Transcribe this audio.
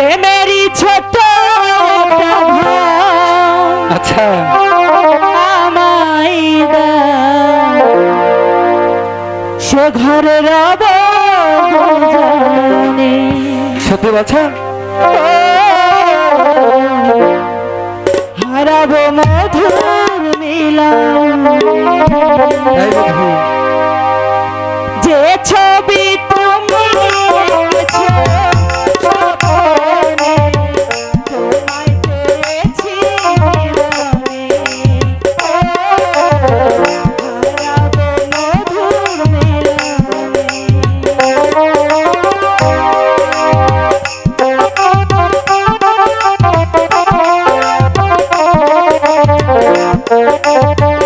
প্রেমেরই ছোট আচ্ছা। আমায় সে ঘরে রব সত্যি বলছেন? হারাবো মধুর মিলা যে ছবি Música